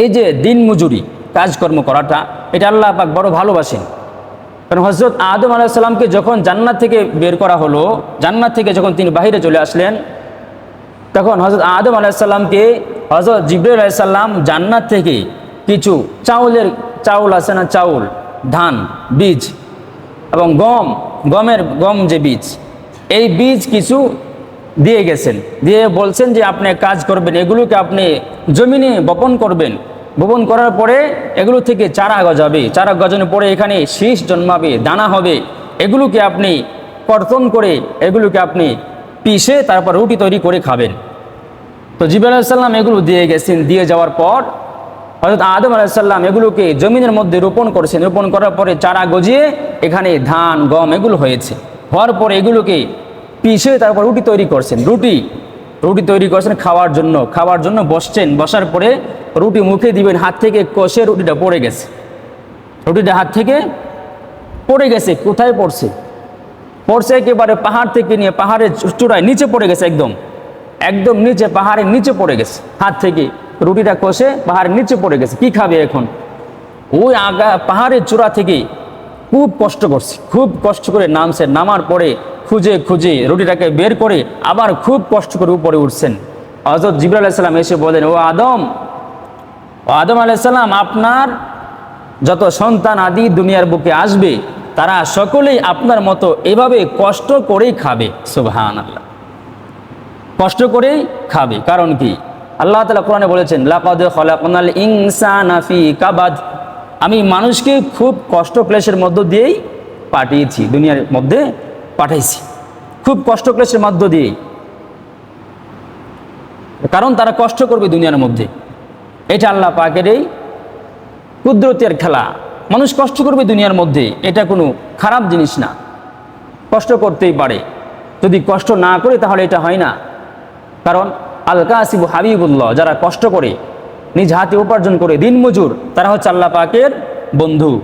এই যে দিন মজুরি, কাজকর্ম করাটা, এটা আল্লাহ পাক বড় ভালোবাসেন। কারণ হজরত আদম আলাহিসাল্লামকে যখন জান্নাত থেকে বের করা হলো, জান্নাত থেকে যখন তিনি বাহিরে চলে আসলেন, তখন হজরত আদম আলাহিসাল্লামকে হজরত জিব্রাইল আলাইসাল্লাম জান্নাত থেকে কিছু চাউলের, চাউল আছে না চাউল, ধান, বীজ এবং গম, গমের, গম যে বীজ, এই বীজ কিছু দিয়ে গেছেন। দিয়ে বলছেন যে আপনি কাজ করবেন, এগুলোকে আপনি জমিনে বপন করবেন। বপন করার পরে এগুলো থেকে চারা গজাবে। চারা গজানোর পরে এখানে শীষ জন্মাবে, দানা হবে। এগুলোকে আপনি কর্তন করে এগুলোকে আপনি পিষে তারপর রুটি তৈরি করে খাবেন। তো জিবাল আলাইসাল্লাম এগুলো দিয়ে গেছেন। দিয়ে যাওয়ার পর হজরত আদম আলাইসাল্লাম এগুলোকে জমিনের মধ্যে রোপণ করেছেন। রোপণ করার পরে চারা গজিয়ে এখানে ধান, গম এগুলো হয়েছে। হওয়ার পরে এগুলোকে পিষে তারপর রুটি তৈরি করছেন। রুটি রুটি তৈরি করছেন খাওয়ার জন্য। খাওয়ার জন্য বসছেন। বসার পরে রুটি মুখে দিবেন, হাত থেকে কষে রুটিটা পড়ে গেছে। রুটিটা হাত থেকে পড়ে গেছে, কোথায় পড়ছে? পড়ছে একেবারে পাহাড় থেকে নিয়ে পাহাড়ের চূড়ায়, নিচে পড়ে গেছে একদম। একদম নিচে, পাহাড়ের নিচে পড়ে গেছে। হাত থেকে রুটিটা কষে পাহাড়ের নিচে পড়ে গেছে। কি খাবে এখন? ওই আগা, পাহাড়ের চূড়া থেকে খুব কষ্ট করছে। খুব কষ্ট করে নামছে। নামার পরে খুঁজে খুঁজে রুটিটাকে বের করে আবার খুব কষ্ট করে উপরে উঠছেন। হজরত জিবর আলাইসাল্লাম এসে বলেন ও আদম ও আদম আলাইসাল্লাম আপনার যত সন্তান আদি দুনিয়ার বুকে আসবে, তারা সকলেই আপনার মতো এভাবে কষ্ট করেই খাবে। সুবহান আল্লাহ কষ্ট করেই খাবে, কারণ কি? আল্লাহ তালা কোরআনে বলেছেন, লাকাদ ফি কাবাদ। আমি মানুষকে খুব কষ্ট ক্লেশের মধ্য দিয়েই পাঠিয়েছি, দুনিয়ার মধ্যে পাঠাইছি। খুব কষ্ট ক্লেশের মধ্য দিয়েই কারণ তারা কষ্ট করবে দুনিয়ার মধ্যে। এটা আল্লাহ পাকের এই কুদরতের খেলা। মানুষ কষ্ট করবে দুনিয়ার মধ্যে, এটা কোনো খারাপ জিনিস না। কষ্ট করতেই পারে। যদি কষ্ট না করে তাহলে এটা হয় না। কারণ আল কাসিবু হাবিবুল্লাহ যারা কষ্ট করে, নিজ হাতে উপার্জন করে দিন মজুর তারা হচ্ছে আল্লাহ পাকের বন্ধু।